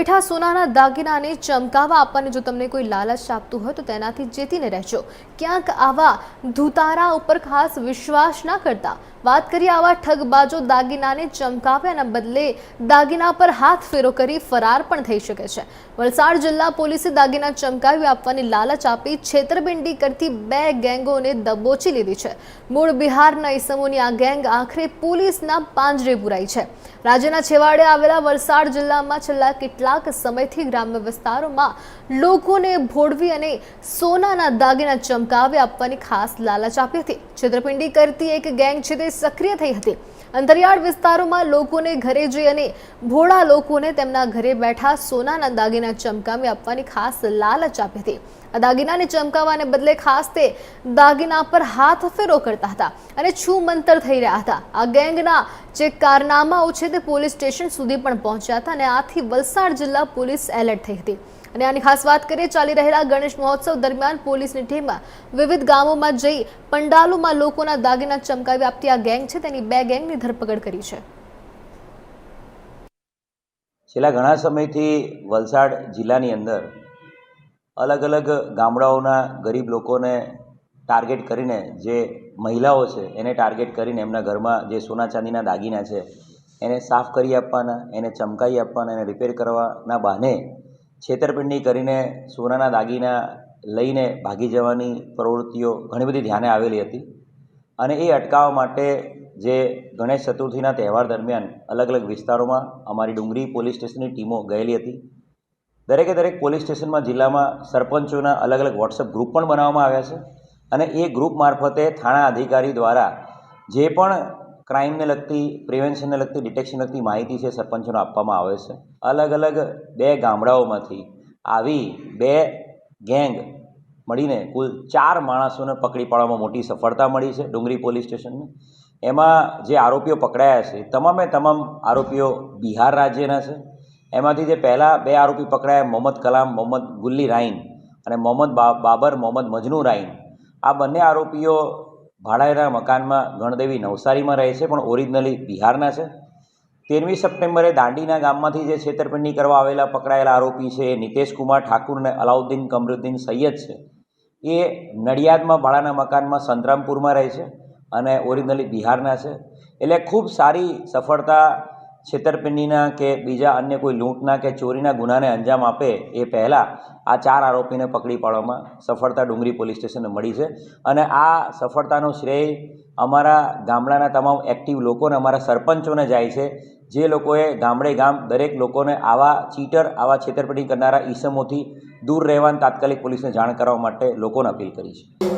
મીઠા સોનાના દાગીનાને ચમકાવા આપવાની જો તમને કોઈ લાલચ આપતું હોય તો તેનાથી ચેતીને રહેજો. ક્યાંક આવા ધુતારા ઉપર ખાસ વિશ્વાસ ના કરતા વાત કરીએ આવા ઠગબાજો દાગીનાને ચમકાવ્યાના બદલે દાગીના પર હાથ ફેરો કરી ફરાર પણ થઈ શકે છે. વલસાડ જિલ્લા પોલીસે દાગીના ચમકાવી આપવાની લાલચ આપી છેતરપિંડી કરતી બે ગેંગોને દબોચી લીધી છે. મૂળ બિહારના ઈસમોની આ ગેંગ આખરે પોલીસના પાંજરે પુરાઈ છે. રાજ્યના છેવાડે આવેલા વલસાડ જિલ્લામાં છેલ્લા કેટલાક સમયથી ગ્રામ્ય વિસ્તારોમાં લોકોને ભોળવી અને સોનાના દાગીના ચમકાવી આપવાની ખાસ લાલચ આપી હતી. છેતરપિંડી કરતી એક ગેંગ છે તે સક્રિય થઈ હતી. અંતરિયાળ વિસ્તારોમાં લોકોને ઘરે જઈ અને ભોળા લોકોને તેમના ઘરે બેઠા સોનાના દાગીના ચમકાવી આપવાની ખાસ લાલચ આપી હતી. આ દાગીનાને ચમકાવવાને બદલે ખાસ તે દાગીના પર હાથ ફેરો કરતા હતા અને છૂમંતર મંતર થઈ રહ્યા હતા. આ ગેંગના જે કારનામાઓ છે તે પોલીસ સ્ટેશન સુધી પણ પહોંચ્યા હતા અને આથી વલસાડ જિલ્લા પોલીસ એલર્ટ થઈ હતી. અને આની ખાસ વાત કરીએ, ચાલી રહેલા ગણેશ મહોત્સવ દરમિયાન પોલીસની ટીમ વિવિધ ગામોમાં જઈ પંડાલોમાં લોકોના દાગીના ચમકાવી આપતી આ ગેંગ છે. તેની બે ગેંગની ધરપકડ કરી છે. છેલ્લા ઘણા સમયથી વલસાડ જિલ્લાની અંદર અલગ અલગ ગામડાઓના ગરીબ લોકોને ટાર્ગેટ કરીને જે મહિલાઓ છે, એને ટાર્ગેટ કરીને એમના ઘરમાં જે સોના ચાંદીના દાગીના છે, એને સાફ કરી આપવાના, એને ચમકાવી આપવાના, એને રિપેર કરવાના બહાને છેતરપિંડી કરીને સોનાના દાગીના લઈને ભાગી જવાની પ્રવૃત્તિઓ ઘણી બધી ધ્યાને આવેલી હતી. અને એ અટકાવવા માટે જે ગણેશ ચતુર્થીના તહેવાર દરમિયાન અલગ અલગ વિસ્તારોમાં અમારી ડુંગરી પોલીસ સ્ટેશનની ટીમો ગયેલી હતી. દરેકે દરેક પોલીસ સ્ટેશનમાં જિલ્લામાં સરપંચોના અલગ અલગ વોટ્સઅપ ગ્રુપ પણ બનાવવામાં આવ્યા છે. અને એ ગ્રુપ મારફતે થાણા અધિકારી દ્વારા જે પણ ક્રાઇમને લગતી, પ્રિવેન્શનને લગતી, ડિટેક્શનને લગતી માહિતી છે, સરપંચોને આપવામાં આવે છે. અલગ અલગ બે ગામડાઓમાંથી આવી બે ગેંગ મળીને કુલ ચાર માણસોને પકડી પાડવામાં મોટી સફળતા મળી છે ડુંગરી પોલીસ સ્ટેશનને. એમાં જે આરોપીઓ પકડાયા છે, તમામે તમામ આરોપીઓ બિહાર રાજ્યના છે. એમાંથી જે પહેલાં બે આરોપી પકડાયા, મોહમ્મદ કલામ, મોહમ્મદ ગુલ્લી રાઈન અને મોહમ્મદ બાબર મોહમ્મદ મજનુ રાઈન આ બંને આરોપીઓ ભાડાના મકાનમાં ગણદેવી નવસારીમાં રહે છે, પણ ઓરિજિનલી બિહારના છે. તેરમી સપ્ટેમ્બરે દાંડીના ગામમાંથી જે છેતરપિંડી કરવા આવેલા પકડાયેલા આરોપી છે એ નિતેશ કુમાર ઠાકુર અને અલાઉદ્દીન કમરુદ્દીન સૈયદ છે. એ નડિયાદમાં ભાડાના મકાનમાં સંતરામપુરમાં રહે છે અને ઓરિજિનલી બિહારના છે. એટલે ખૂબ સારી સફળતા છેતરપિંડીના કે બીજા અન્ય કોઈ લૂંટના કે ચોરીના ગુનાને અંજામ આપે એ પહેલાં આ ચાર આરોપીને પકડી પાડવામાં સફળતા ડુંગરી પોલીસ સ્ટેશનને મળી છે. અને આ સફળતાનો શ્રેય અમારા ગામડાના તમામ એક્ટિવ લોકોને, અમારા સરપંચોને જાય છે. જે લોકોએ ગામડે ગામ દરેક લોકોને આવા ચીટર, આવા છેતરપિંડી કરનારા ઈસમોથી દૂર રહેવાની તાત્કાલિક પોલીસને જાણ કરવા માટે લોકોને અપીલ કરી છે.